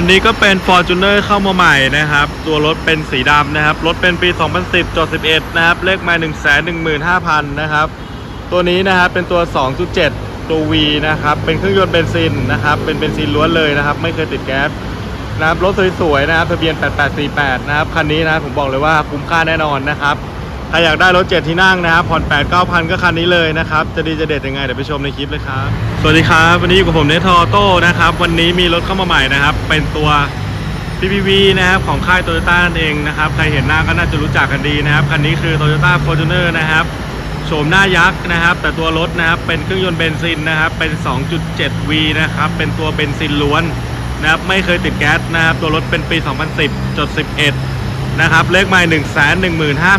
คันนี้ก็เป็น Fortuner เข้ามาใหม่นะครับ ตัวรถเป็นสีดำนะครับ รถเป็นปี 2010จด11 นะครับ เลขไมา 115,000 นะครับ ตัวนี้นะครับเป็นตัว 2.7 ตัว V นะครับ เป็นเครื่องยนต์เบนซินนะครับ เป็นเบนซินล้วนเลยนะครับ ไม่เคยติดแก๊สนะครับ รถสวยๆนะครับ ทะเบียน 8848 นะครับ คันนี้นะผมบอกเลยว่าคุ้มค่าแน่นอนนะครับ ใครอยากได้รถ7ที่นั่งนะครับผ่อน8 9,000 ก็คันนี้เลยนะครับ จะดีจะเด็ดยังไง เดี๋ยวไปชมในคลิปเลยครับ สวัสดีครับ วันนี้อยู่กับผมเนทอโต้นะครับ วันนี้มีรถเข้ามาใหม่นะครับ เป็นตัว PPV นะครับของค่ายโตโยต้านั่นเองนะครับ ใครเห็นหน้าก็น่าจะรู้จักกันดีนะครับ คันนี้คือ Toyota Fortuner นะครับโฉมหน้ายักษ์นะครับ แต่ตัวรถนะครับเป็นเครื่องยนต์เบนซินนะครับ เป็น 2.7V นะครับ เป็นตัวเบนซินล้วนนะครับ ไม่เคยติดแก๊สนะครับ ตัวรถเป็นปี 2010จด11 นะครับ เลขไมล์1 1 5 0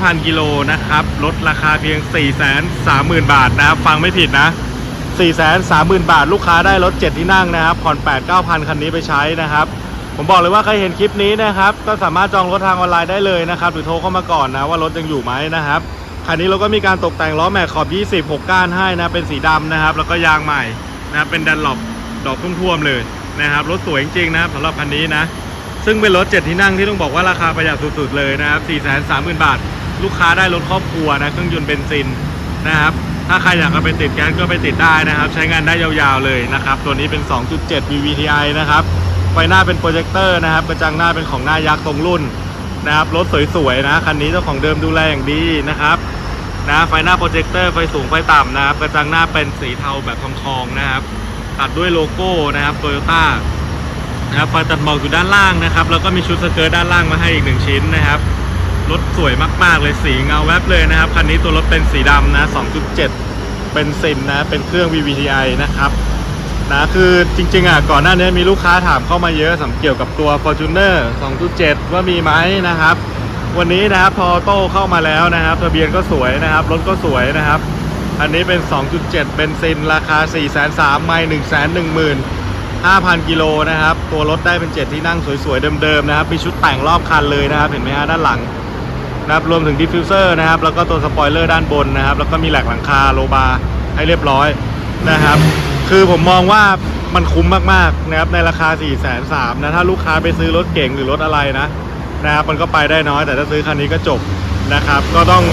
0 0กิโลนะครับ ลดราคาเพียง 4 3 0 0 0 0 บาทนะครับ ฟังไม่ผิดนะ 4 3 0 0 0 0 บาท ลูกค้าได้รถ 7 ที่นั่งนะครับ ผ่อน 8 9,000 คันนี้ไปใช้นะครับ ผมบอกเลยว่าใครเห็นคลิปนี้นะครับ ก็สามารถจองรถทางออนไลน์ได้เลยนะครับ หรือโทรเข้ามาก่อนนะว่ารถยังอยู่ไหมนะครับคันนี้เราก็มีการตกแต่งล้อแม็กขอบ 20 6 ก้านให้นะเป็นสีดำนะครับ แล้วก็ยางใหม่นะครับเป็นดันหลบดอกท่วมๆเลยนะครับ รถสวยจริงๆนะครับสำหรับคันนี้นะ ซึ่งเป็นรถ 7 ที่นั่งที่ต้องบอกว่าราคาประหยัดสุดๆเลยนะครับ 430,000 บาท ลูกค้าได้รถครอบครัวนะ เครื่องยนต์เบนซินนะครับ ถ้าใครอยากเอาไปติดแก๊สก็ไปติดได้นะครับ ใช้งานได้ยาวๆเลยนะครับ ตัวนี้เป็น 2.7 VVTi นะครับ ไฟหน้าเป็นโปรเจคเตอร์นะครับ กระจังหน้าเป็นของหน้ายักษ์ตรงรุ่นนะครับ รถสวยๆนะ คันนี้เจ้าของเดิมดูแลอย่างดีนะครับ นะ ไฟหน้าโปรเจคเตอร์ ไฟสูง ไฟต่ำนะครับ กระจังหน้าเป็นสีเทาแบบทองๆนะครับ ตัดด้วยโลโก้นะครับโตโยต้า นะครับไฟตัดหมอกอยู่ด้านล่างนะครับ แล้วก็มีชุดสเกิร์ตด้านล่างมาให้อีกหนึ่งชิ้นนะครับรถสวยมากๆเลยสีเงาแวบเลยนะครับคันนี้ตัวรถเป็นสีดำนะ 2.7 เป็นซินนะเป็นเครื่อง VVTi นะครับนะคือจริงๆอะก่อนหน้านี้มีลูกค้าถามเข้ามาเยอะสำเกี่ยวกับตัว Fortuner 2.7 ว่ามีไหมนะครับ วันนี้นะครับพอโต้เข้ามาแล้วนะครับทะเบียนก็สวยนะครับ รถก็สวยนะครับ อันนี้เป็น 2.7 เป็นซินราคา 4 3 0 0 0ไม่1 1 0 0 0 5,000 กิโลนะครับ ตัวรถได้เป็นเจ็ดที่นั่งสวยๆเดิมๆนะครับ มีชุดแต่งรอบคันเลยนะครับ เห็นไหมฮะด้านหลังนะครับรวมถึงดิฟฟิวเซอร์นะครับ แล้วก็ตัวสปอยเลอร์ด้านบนนะครับ แล้วก็มีแหลกหลังคาโลบาร์ให้เรียบร้อยนะครับ คือผมมองว่ามันคุ้มมากๆนะครับในราคา 4 3 0 0 0นะถ้าลูกค้าไปซื้อรถเก๋งหรือรถอะไรนะนะครับมันก็ไปได้น้อยแต่ถ้าซื้อคันนี้ก็จบนะครับ ก็ต้อง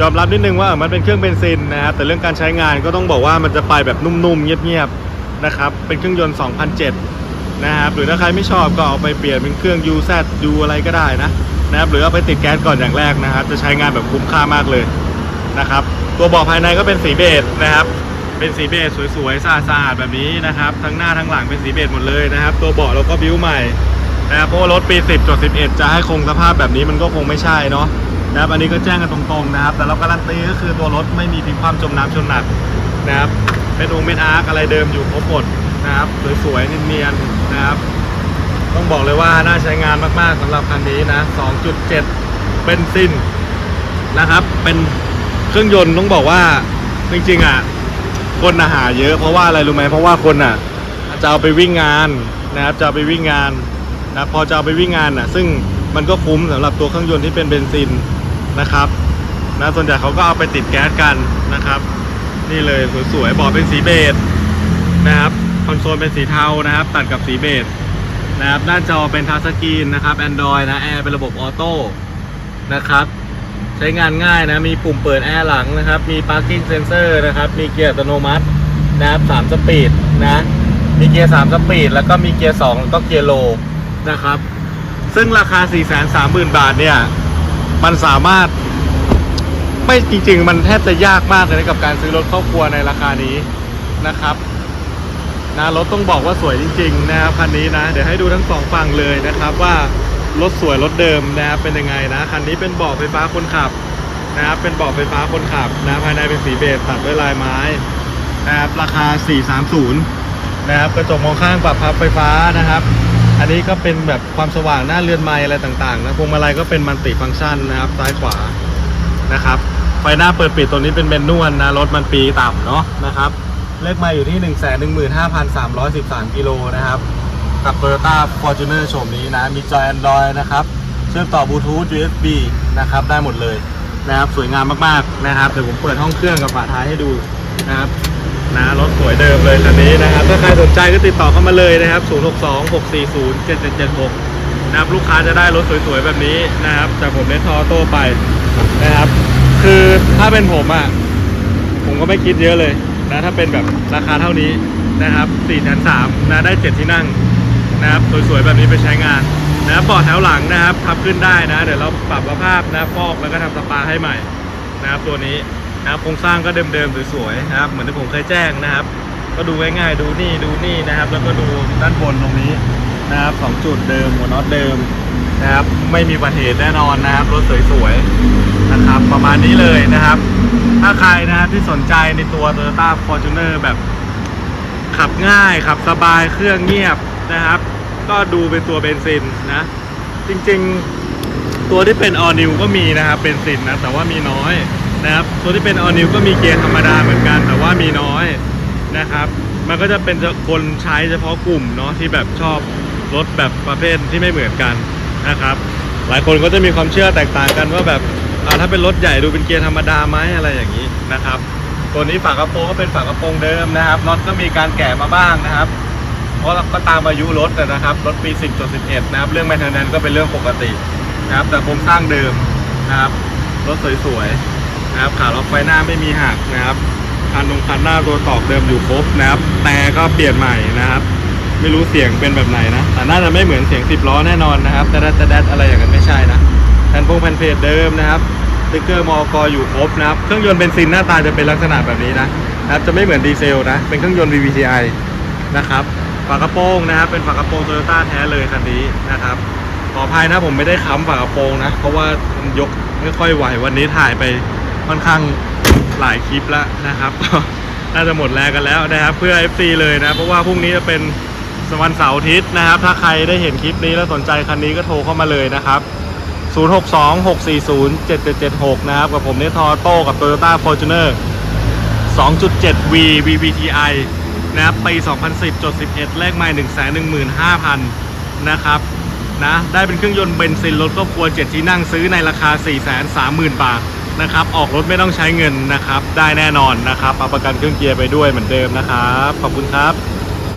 ยอมรับนิดนึงว่ามันเป็นเครื่องเบนซินนะครับแต่เรื่องการใช้งานก็ต้องบอกว่ามันจะไปแบบนุ่มๆเงียบๆนะครับเป็นเครื่องยนต์ 2007 นะครับหรือถ้าใครไม่ชอบก็เอาไปเปลี่ยนเป็นเครื่อง UZ U อะไรก็ได้นะนะครับหรือเอาไปติดแก๊สก่อนอย่างแรกนะครับ จะใช้งานแบบคุ้มค่ามากเลยนะครับ ตัวเบาะภายในก็เป็นสีเบจนะครับ เป็นสีเบจสวยๆสะอาดๆแบบนี้นะครับ ทั้งหน้าทั้งหลังเป็นสีเบจหมดเลยนะครับ ตัวเบาะเราก็บิ้วใหม่นะครับเพราะว่ารถปี 10จด11 จะให้คงสภาพแบบนี้มันก็คงไม่ใช่เนาะนะครับอันนี้ก็แจ้งกันตรงๆนะครับ แต่เราการันตีก็คือตัวรถไม่มีพลิกความจมน้ำจมหนักนะครับเป็นองค์เป็นอาร์คอะไรเดิมอยู่ครบหมด นะครับสวยๆเนียนๆนะครับ ต้องบอกเลยว่าน่าใช้งานมากๆสำหรับคันนี้นะ 2.7 เป็นซินนะครับ เป็นเครื่องยนต์ต้องบอกว่าจริงๆอะคนอาหาเยอะเพราะว่าอะไรรู้ไหมเพราะว่าคนอะจะเอาไปวิ่งงานนะครับจะเอาไปวิ่งงานนะพอจะเอาไปวิ่งงานน่ะ ซึ่งมันก็คุ้มสำหรับตัวเครื่องยนต์ที่เป็นเบนซินนะครับนะส่วนใหญ่เขาก็เอาไปติดแก๊สกันนะครับ นี่เลยสวยๆบอกเป็นสีเบจนะครับ คอนโซลเป็นสีเทานะครับ ตัดกับสีเบจนะครับหน้าจอเป็นทัชสกรีนนะครับ Android นะแอร์เป็นระบบออโต้นะครับ ใช้งานง่ายนะ มีปุ่มเปิดแอร์หลังนะครับ มี parking sensor นะครับ มีเกียร์อัตโนมัตินะครับ3สปีดนะ มีเกียร์3สปีดแล้วก็มีเกียร์2แล้วก็เกียร์โลนะครับ ซึ่งราคา 430,000 บาทเนี่ย มันสามารถ ไม่จริง ๆ มันแทบจะยากมากเลยนะกับการซื้อรถครอบครัวในราคานี้นะครับ นะรถต้องบอกว่าสวยจริง ๆ นะครับคันนี้นะ เดี๋ยวให้ดูทั้งสองฝั่งเลยนะครับว่ารถสวยรถเดิมนะครับเป็นยังไงนะคันนี้เป็นเบาะไฟฟ้าคนขับนะครับเป็นเบาะไฟฟ้าคนขับนะภายในเป็นสีเบจตัดด้วยลายไม้นะครับราคา 430 นะครับกระจกมองข้างปรับพับไฟฟ้านะครับ อันนี้ก็เป็นแบบความสว่างหน้าเรือนไม้อะไรต่างๆนะพวงมาลัยก็เป็นมัลติฟังก์ชันนะครับซ้ายขวานะครับไฟหน้าเปิดปิดตัวนี้เป็นเมนนวลนะรถมันปีต่ำเนาะนะครับ เลขมาอยู่ที่ 1 1 5 3 1 3กิโลนะครับ กับ Toyota Fortuner โฉมนี้นะ มีจอย Android นะครับ เชื่อมต่อบลูทูธ USB นะครับ ได้หมดเลยนะครับ สวยงามมากๆนะครับ เดี๋ยวผมเปิดห้องเครื่องกับฝาท้ายให้ดูนะครับนะรถสวยเดิมเลยคันนี้นะครับ ถ้าใครสนใจก็ติดต่อเข้ามาเลยนะครับ 062 640 7776 นะครับ ลูกค้าจะได้รถสวยๆ แบบนี้นะครับ จากผมเนทอโต้ไปนะครับ คือถ้าเป็นผมอะ ผมก็ไม่คิดเยอะเลย นะถ้าเป็นแบบราคาเท่านี้นะครับ4ี่แสนสามนะได้เจ็ดที่นั่งนะครับสวยๆแบบนี้ไปใช้งานนะครับเบาะแถวหลังนะครับพับขึ้นได้นะ เดี๋ยวเราปรับสภาพนะฟอกแล้วก็ทำสปาให้ใหม่นะครับตัวนี้นะครับโครงสร้างก็เดิมๆสวยๆนะครับเหมือนที่ผมเคยแจ้งนะครับ ก็ดูง่ายๆดูนี่ดูนี่นะครับ แล้วก็ดูด้านบนตรงนี้นะครับสองจุดเดิมหัวน็อตเดิมนะครับ ไม่มีอุบัติเหตุแน่นอนนะครับรถสวยๆนะครับประมาณนี้เลยนะครับ ถ้าใครนะที่สนใจในตัว Toyota Fortuner แบบขับง่าย ขับสบายเครื่องเงียบนะครับ ก็ดูเป็นตัวเบนซินนะ จริงๆตัวที่เป็น All New ก็มีนะครับเบนซินนะ แต่ว่ามีน้อยนะครับ ตัวที่เป็น All New ก็มีเกียร์ธรรมดาเหมือนกัน แต่ว่ามีน้อยนะครับ มันก็จะเป็นคนใช้เฉพาะกลุ่มเนาะที่แบบชอบรถแบบประเภทที่ไม่เหมือนกันนะครับ หลายคนก็จะมีความเชื่อแตกต่างกันว่าแบบ ถ้าเป็นรถใหญ่ดูเป็นเกียร์ธรรมดาไหมอะไรอย่างนี้นะครับ ตัวนี้ฝากระโปรงก็เป็นฝากระโปรงเดิมนะครับน็อตก็มีการแกะมาบ้างนะครับเพราะก็ตามอายุรถนะครับรถปี 10จ11 นะครับ เรื่องแมนเทนแนนก็เป็นเรื่องปกตินะครับ แต่โครงสร้างเดิมนะครับ รถสวยๆนะครับขาล็อกไฟหน้าไม่มีหักนะครับคันตรงคันหน้าตัวตอกเดิมอยู่ครบนะครับ แต่ก็เปลี่ยนใหม่นะครับไม่รู้เสียงเป็นแบบไหนนะ แต่น่าจะไม่เหมือนเสียง10ล้อแน่นอนนะครับแต่แต่แดดอะไรอย่างนั้นไม่ใช่นะ แผ่นพงแผ่นเพจเดิมนะครับสติ๊กเกอร์มอกอยู่ครบนะครับ เครื่องยนต์เบนซินหน้าตาจะเป็นลักษณะแบบนี้นะนะครับ จะไม่เหมือนดีเซลนะ เป็นเครื่องยนต์ VVTi นะครับ ฝากระโปรงนะครับ เป็นฝากระโปรงโตโยต้าแท้เลยคันนี้นะครับ ขออภัยนะผมไม่ได้ค้ำฝากระโปรงนะ เพราะว่ามันยกไม่ค่อยไหววันนี้ถ่ายไปค่อนข้างหลายคลิปแล้วนะครับน่าจะหมดแรงกันแล้วนะครับ เพื่อ FC เลยนะ เพราะว่าพรุ่งนี้จะเป็นวันเสาร์อาทิตย์นะครับ ถ้าใครได้เห็นคลิปนี้แล้วสนใจคันนี้ก็โทรเข้ามาเลยนะครับ 0626407776 นะครับ กับผมเนทอโต้กับ Toyota Fortuner 2.7V VVTi นะครับปี 2010จด11 เลขไม่115,000 นะครับนะได้เป็นเครื่องยนต์เบนซินรถครอบครัว 7 ที่นั่งซื้อในราคา 430,000 บาทนะครับ ออกรถไม่ต้องใช้เงินนะครับ ได้แน่นอนนะครับเอาประกันเครื่องเกียร์ไปด้วยเหมือนเดิมนะครับ ขอบคุณครับ